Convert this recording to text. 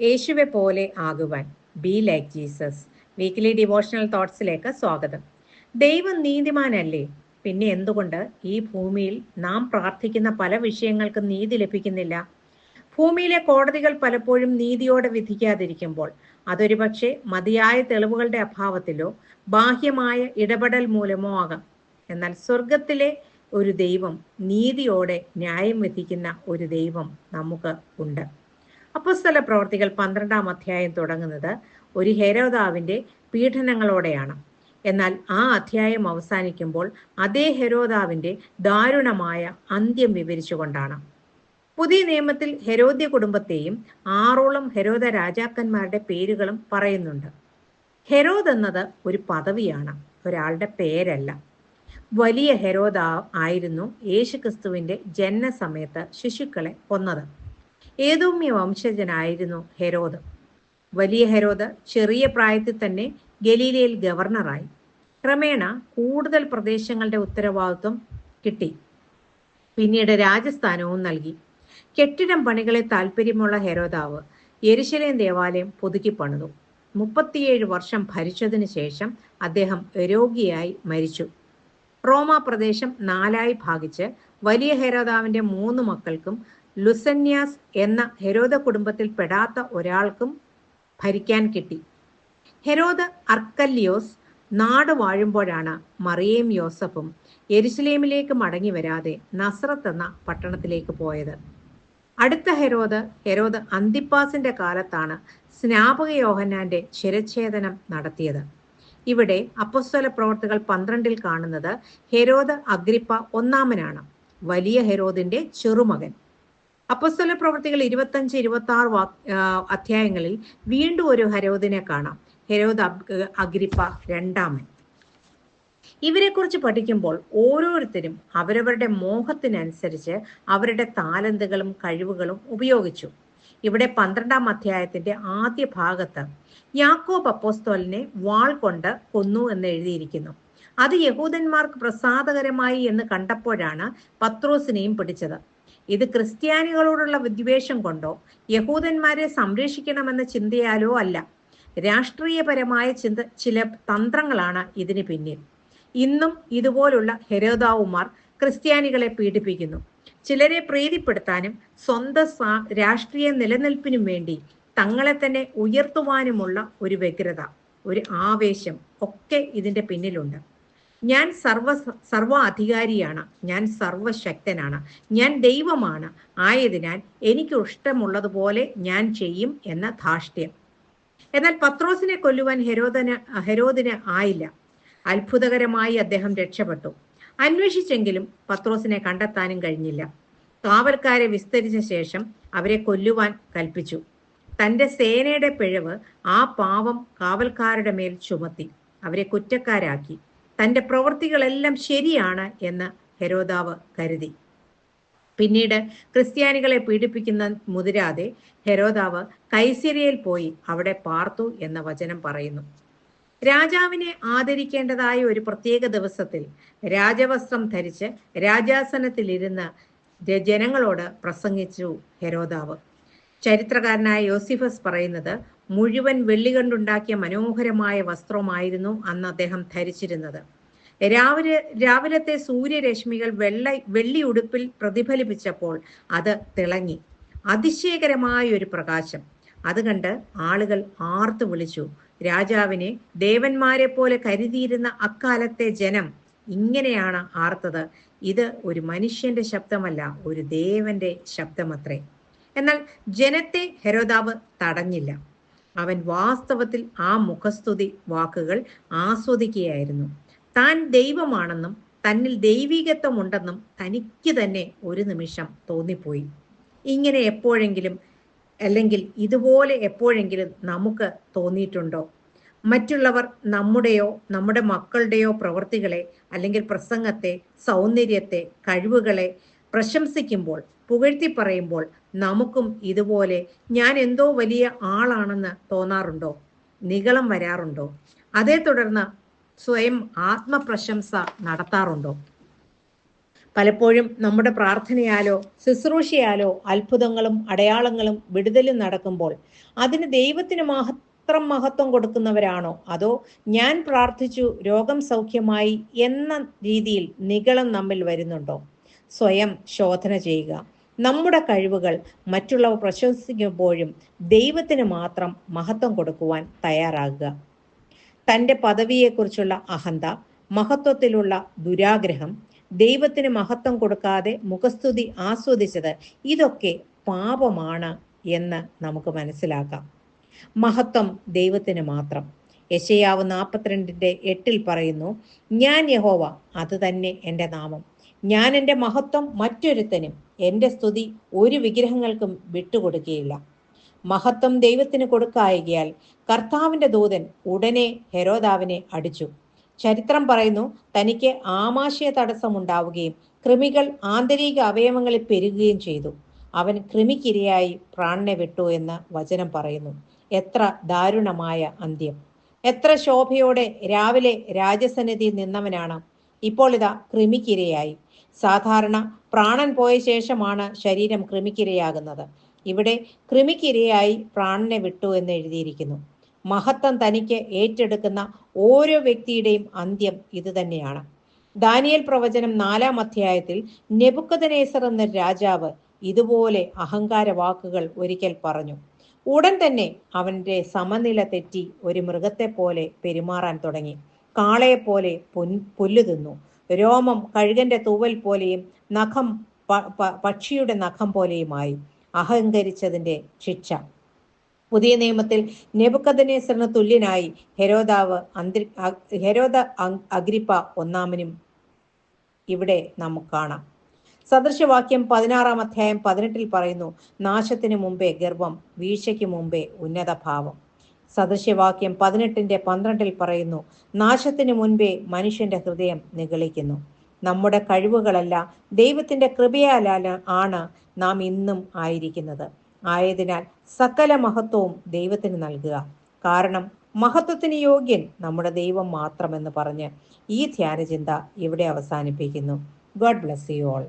യേശുവെ പോലെ ആകുവാൻ. Be like Jesus weekly devotional തോട്ട്സിലേക്ക് സ്വാഗതം. ദൈവം നീതിമാനല്ലേ? പിന്നെ എന്തുകൊണ്ട് ഈ ഭൂമിയിൽ നാം പ്രാർത്ഥിക്കുന്ന പല വിഷയങ്ങൾക്കും നീതി ലഭിക്കുന്നില്ല? ഭൂമിയിലെ കോടതികൾ പലപ്പോഴും നീതിയോടെ വിധിക്കാതിരിക്കുമ്പോൾ അതൊരു പക്ഷേ മതിയായ തെളിവുകളുടെ അഭാവത്തിലോ ബാഹ്യമായ ഇടപെടൽ മൂലമോ ആകാം. എന്നാൽ സ്വർഗത്തിലെ ഒരു ദൈവം നീതിയോടെ ന്യായം വിധിക്കുന്ന ഒരു ദൈവം നമുക്ക് ഉണ്ട്. അപ്പസ്തല പ്രവർത്തികൾ പന്ത്രണ്ടാം അധ്യായം തുടങ്ങുന്നത് ഒരു ഹെരോദാവിന്റെ പീഡനങ്ങളോടെയാണ്. എന്നാൽ ആ അധ്യായം അവസാനിക്കുമ്പോൾ അതേ ഹെരോദാവിന്റെ ദാരുണമായ അന്ത്യം വിവരിച്ചുകൊണ്ടാണ്. പുതിയ നിയമത്തിൽ ഹെരോദ്യ കുടുംബത്തെയും ആറോളം ഹെരോദ രാജാക്കന്മാരുടെ പേരുകളും പറയുന്നുണ്ട്. ഹെരോദ് എന്നത് ഒരു പദവിയാണ് ഒരാളുടെ പേരല്ല. വലിയ ഹെരോദ ആയിരുന്നു യേശുക്രിസ്തുവിന്റെ ജനനസമയത്ത് ശിശുക്കളെ കൊന്നത്. ഏതോമ്യ വംശജനായിരുന്നു ഹെരോദ്. വലിയ ഹെരോദ് ചെറിയ പ്രായത്തിൽ തന്നെ ഗലീലയിൽ ഗവർണറായി. ക്രമേണ കൂടുതൽ പ്രദേശങ്ങളുടെ ഉത്തരവാദിത്വം കിട്ടി. പിന്നീട് രാജസ്ഥാനവും നൽകി. കെട്ടിടം പണികളെ താല്പര്യമുള്ള ഹെരോദാവ് യെരുശലേം ദേവാലയം പുതുക്കി പണിതു. മുപ്പത്തിയേഴ് വർഷം ഭരിച്ചതിനു ശേഷം അദ്ദേഹം രോഗിയായി മരിച്ചു. റോമ പ്രദേശം നാലായി ഭാഗിച്ച് വലിയ ഹെരോദാവിന്റെ മൂന്ന് മക്കൾക്കും ലുസന്യാസ് എന്ന ഹെരോദ കുടുംബത്തിൽ പെടാത്ത ഒരാൾക്കും ഭരിക്കാൻ കിട്ടി. ഹെരോദ അർക്കല്യോസ് നാട് വാഴുമ്പോഴാണ് മറിയയും യോസഫും എരുസലേമിലേക്ക് മടങ്ങി വരാതെ നസ്രത്ത് എന്ന പട്ടണത്തിലേക്ക് പോയത്. അടുത്ത ഹെരോദ് ഹെരോദ് അന്തിപ്പാസിന്റെ കാലത്താണ് സ്നാപക യോഹന്നാന്റെ ശിരച്ഛേദനം നടത്തിയത്. ഇവിടെ അപ്പസ്വല പ്രവർത്തികൾ പന്ത്രണ്ടിൽ കാണുന്നത് ഹെരോദ് അഗ്രിപ്പ ഒന്നാമനാണ്. വലിയ ഹെരോദിന്റെ ചെറുമകൻ. അപ്പസ്തല പ്രവർത്തികൾ ഇരുപത്തഞ്ച് ഇരുപത്തി ആറ് അധ്യായങ്ങളിൽ വീണ്ടും ഒരു ഹരോദിനെ കാണാം. ഹെരോദ് അഗ്രിപ്പ രണ്ടാമൻ. ഇവരെക്കുറിച്ച് പഠിക്കുമ്പോൾ ഓരോരുത്തരും അവരവരുടെ മോഹത്തിനനുസരിച്ച് അവരുടെ താലന്തുകളും കഴിവുകളും ഉപയോഗിച്ചു. ഇവിടെ പന്ത്രണ്ടാം അധ്യായത്തിന്റെ ആദ്യ ഭാഗത്ത് യാക്കോബ് അപ്പോസ്തോലിനെ വാൾ കൊണ്ട് കൊന്നു എന്ന് എഴുതിയിരിക്കുന്നു. അത് യഹൂദന്മാർക്ക് പ്രസാദകരമായി എന്ന് കണ്ടപ്പോഴാണ് പത്രോസിനെയും പിടിച്ചത്. ഇത് ക്രിസ്ത്യാനികളോടുള്ള വിദ്വേഷം കൊണ്ടോ യഹൂദന്മാരെ സംരക്ഷിക്കണമെന്ന ചിന്തയാലോ അല്ല. രാഷ്ട്രീയപരമായ ചിന്ത ചില തന്ത്രങ്ങളാണ് ഇതിന് പിന്നിൽ. ഇന്നും ഇതുപോലുള്ള ഹെരോദാവുമാർ ക്രിസ്ത്യാനികളെ പീഡിപ്പിക്കുന്നു. ചിലരെ പ്രീതിപ്പെടുത്താനും സ്വന്തം രാഷ്ട്രീയ നിലനിൽപ്പിനും വേണ്ടി തങ്ങളെ തന്നെ ഉയർത്തുവാനുമുള്ള ഒരു വ്യഗ്രത ഒരു ആവേശം ഒക്കെ ഇതിന്റെ പിന്നിലുണ്ട്. ഞാൻ സർവ സർവ അധികാരിയാണ്. ഞാൻ സർവശക്തനാണ്. ഞാൻ ദൈവമാണ്. ആയതിനാൽ എനിക്ക് ഇഷ്ടമുള്ളതുപോലെ ഞാൻ ചെയ്യും എന്ന ധാഷ്ട്യം എന്നാൽ പത്രോസിനെ കൊല്ലുവാൻ ഹെരോദന് ഹെരോദിന് ആയില്ല. അത്ഭുതകരമായി അദ്ദേഹം രക്ഷപ്പെട്ടു. അന്വേഷിച്ചെങ്കിലും പത്രോസിനെ കണ്ടെത്താനും കഴിഞ്ഞില്ല. കാവൽക്കാരെ വിസ്തരിച്ച ശേഷം അവരെ കൊല്ലുവാൻ കൽപ്പിച്ചു. തന്റെ സേനയുടെ പിഴവ് ആ പാവം കാവൽക്കാരുടെ മേൽ ചുമത്തി. അവരെ കുറ്റക്കാരാക്കി. തന്റെ പ്രവൃത്തികളെല്ലാം ശരിയാണ് എന്ന് ഹെരോദാവ് കരുതി. പിന്നീട് ക്രിസ്ത്യാനികളെ പീഡിപ്പിക്കുന്ന മുതിരാതെ ഹെരോദാവ് കൈസിരിയയിൽ പോയി അവിടെ പാർത്തു എന്ന വചനം പറയുന്നു. രാജാവിനെ ആദരിക്കേണ്ടതായ ഒരു പ്രത്യേക ദിവസത്തിൽ രാജവസ്ത്രം ധരിച്ച് രാജാസനത്തിലിരുന്ന് ജനങ്ങളോട് പ്രസംഗിച്ചു ഹെരോദാവ്. ചരിത്രകാരനായ യോസിഫസ് പറയുന്നത് മുഴുവൻ വെള്ളി കൊണ്ടുണ്ടാക്കിയ മനോഹരമായ വസ്ത്രമായിരുന്നു അന്ന് അദ്ദേഹം ധരിച്ചിരുന്നത്. രാവിലെ രാവിലത്തെ സൂര്യരശ്മികൾ വെള്ള വെള്ളി ഉടുപ്പിൽ പ്രതിഫലിപ്പിച്ചപ്പോൾ അത് തിളങ്ങി. അതിശയകരമായ ഒരു പ്രകാശം. അത് കണ്ട് ആളുകൾ ആർത്തു വിളിച്ചു. രാജാവിനെ ദേവന്മാരെ പോലെ കരുതിയിരുന്ന അക്കാലത്തെ ജനം ഇങ്ങനെയാണ് ആർത്തത്. ഇത് ഒരു മനുഷ്യന്റെ ശബ്ദമല്ല ഒരു ദേവന്റെ ശബ്ദമത്രേ. എന്നാൽ ജനത്തെ ഹെരോദാവ് തടഞ്ഞില്ല. അവൻ വാസ്തവത്തിൽ ആ മുഖസ്തുതി വാക്കുകൾ ആസ്വദിക്കുകയായിരുന്നു. താൻ ദൈവമാണെന്നും തന്നിൽ ദൈവികത്വമുണ്ടെന്നും തനിക്ക് തന്നെ ഒരു നിമിഷം തോന്നിപ്പോയി. ഇങ്ങനെ എപ്പോഴെങ്കിലും അല്ലെങ്കിൽ ഇതുപോലെ എപ്പോഴെങ്കിലും നമുക്ക് തോന്നിയിട്ടുണ്ടോ? മറ്റുള്ളവർ നമ്മുടെയോ നമ്മുടെ മക്കളുടെയോ പ്രവൃത്തികളെ അല്ലെങ്കിൽ പ്രസംഗത്തെ സൗന്ദര്യത്തെ കഴിവുകളെ പ്രശംസിക്കുമ്പോൾ പുകഴ്ത്തി പറയുമ്പോൾ നമുക്കും ഇതുപോലെ ഞാൻ എന്തോ വലിയ ആളാണെന്ന് തോന്നാറുണ്ടോ? നികളം വരാറുണ്ടോ? അതേ തുടർന്ന് സ്വയം ആത്മപ്രശംസ നടത്താറുണ്ടോ? പലപ്പോഴും നമ്മുടെ പ്രാർത്ഥനയാലോ ശുശ്രൂഷയാലോ അത്ഭുതങ്ങളും അടയാളങ്ങളും വിടുതലും നടക്കുമ്പോൾ അതിന് ദൈവത്തിന് മാത്രം മഹത്വം കൊടുക്കുന്നവരാണോ? അതോ ഞാൻ പ്രാർത്ഥിച്ചു രോഗം സൗഖ്യമായി എന്ന രീതിയിൽ നികളം നമ്മിൽ വരുന്നുണ്ടോ? സ്വയം ശോധന ചെയ്യുക. നമ്മുടെ കഴിവുകൾ മറ്റുള്ളവർ പ്രശംസിക്കുമ്പോഴും ദൈവത്തിന് മാത്രം മഹത്വം കൊടുക്കുവാൻ തയ്യാറാകുക. തന്റെ പദവിയെക്കുറിച്ചുള്ള അഹന്ത മഹത്വത്തിലുള്ള ദുരാഗ്രഹം ദൈവത്തിന് മഹത്വം കൊടുക്കാതെ മുഖസ്തുതി ആസ്വദിച്ചത് ഇതൊക്കെ പാപമാണ് എന്ന് നമുക്ക് മനസ്സിലാക്കാം. മഹത്വം ദൈവത്തിന് മാത്രം. യശയാവ് നാൽപ്പത്തിരണ്ടിന്റെ എട്ടിൽ പറയുന്നു ഞാൻ യഹോവ അത് തന്നെ എന്റെ നാമം. ഞാൻ എന്റെ മഹത്വം മറ്റൊരുത്തനും എന്റെ സ്തുതി ഒരു വിഗ്രഹങ്ങൾക്കും വിട്ടുകൊടുക്കുകയില്ല. മഹത്വം ദൈവത്തിന് കൊടുക്കായകയാൽ കർത്താവിന്റെ ദൂതൻ ഉടനെ ഹെരോദാവിനെ അടിച്ചു. ചരിത്രം പറയുന്നു തനിക്ക് ആമാശയ തടസ്സമുണ്ടാവുകയും കൃമികൾ ആന്തരിക അവയവങ്ങളിൽ പെരുകുകയും ചെയ്തു. അവൻ കൃമിക്കിരയായി പ്രാണനെ വിട്ടു എന്ന് വചനം പറയുന്നു. എത്ര ദാരുണമായ അന്ത്യം. എത്ര ശോഭയോടെ രാവിലെ രാജസന്നിധിയിൽ നിന്നവനാണ്. ഇപ്പോൾ ഇതാ കൃമിക്കിരയായി. സാധാരണ പ്രാണൻ പോയ ശേഷമാണ് ശരീരം കൃമിക്കിരയാകുന്നത്. ഇവിടെ കൃമിക്കിരയായി പ്രാണനെ വിട്ടു എന്ന് എഴുതിയിരിക്കുന്നു. മഹത്വം തനിക്ക് ഏറ്റെടുക്കുന്ന ഓരോ വ്യക്തിയുടെയും അന്ത്യം ഇതുതന്നെയാണ് ദാനിയൽ പ്രവചനം നാലാം അധ്യായത്തിൽ നെബുക്കദനേസർ എന്ന രാജാവ് ഇതുപോലെ അഹങ്കാര വാക്കുകൾ ഒരിക്കൽ പറഞ്ഞു. ഉടൻ തന്നെ അവന്റെ സമനില തെറ്റി ഒരു മൃഗത്തെ പോലെ പെരുമാറാൻ തുടങ്ങി. കാളയെ പോലെ പുല്ല് തിന്നു രോമം കഴുകന്റെ തൂവൽ പോലെയും നഖം പക്ഷിയുടെ നഖം പോലെയുമായി അഹങ്കരിച്ചതിന്റെ ശിക്ഷ. പുതിയ നിയമത്തിൽ നെബുക്കദനേസറിന് തുല്യനായി ഹെരോദാവ് അന്തരി ഹെരോദ അഗ്രിപ്പ ഒന്നാമനും ഇവിടെ നമുക്ക് കാണാം. സദൃശവാക്യം പതിനാറാം അധ്യായം പതിനെട്ടിൽ പറയുന്നു നാശത്തിന് മുമ്പേ ഗർഭം വീഴ്ചയ്ക്ക് മുമ്പേ ഉന്നത ഭാവം സദൃശ്യവാക്യം പതിനെട്ടിന്റെ പന്ത്രണ്ടിൽ പറയുന്നു നാശത്തിന് മുൻപേ മനുഷ്യന്റെ ഹൃദയം നിഗളിക്കുന്നു. നമ്മുടെ കഴിവുകളല്ല ദൈവത്തിന്റെ കൃപയാലാണ് ആണ് നാം ഇന്നും ആയിരിക്കുന്നത്. ആയതിനാൽ സകല മഹത്വവും ദൈവത്തിന് നൽകുക. കാരണം മഹത്വത്തിന് യോഗ്യൻ നമ്മുടെ ദൈവം മാത്രമെന്ന് പറഞ്ഞ് ഈ ധ്യാനചിന്ത ഇവിടെ അവസാനിപ്പിക്കുന്നു. God bless you all.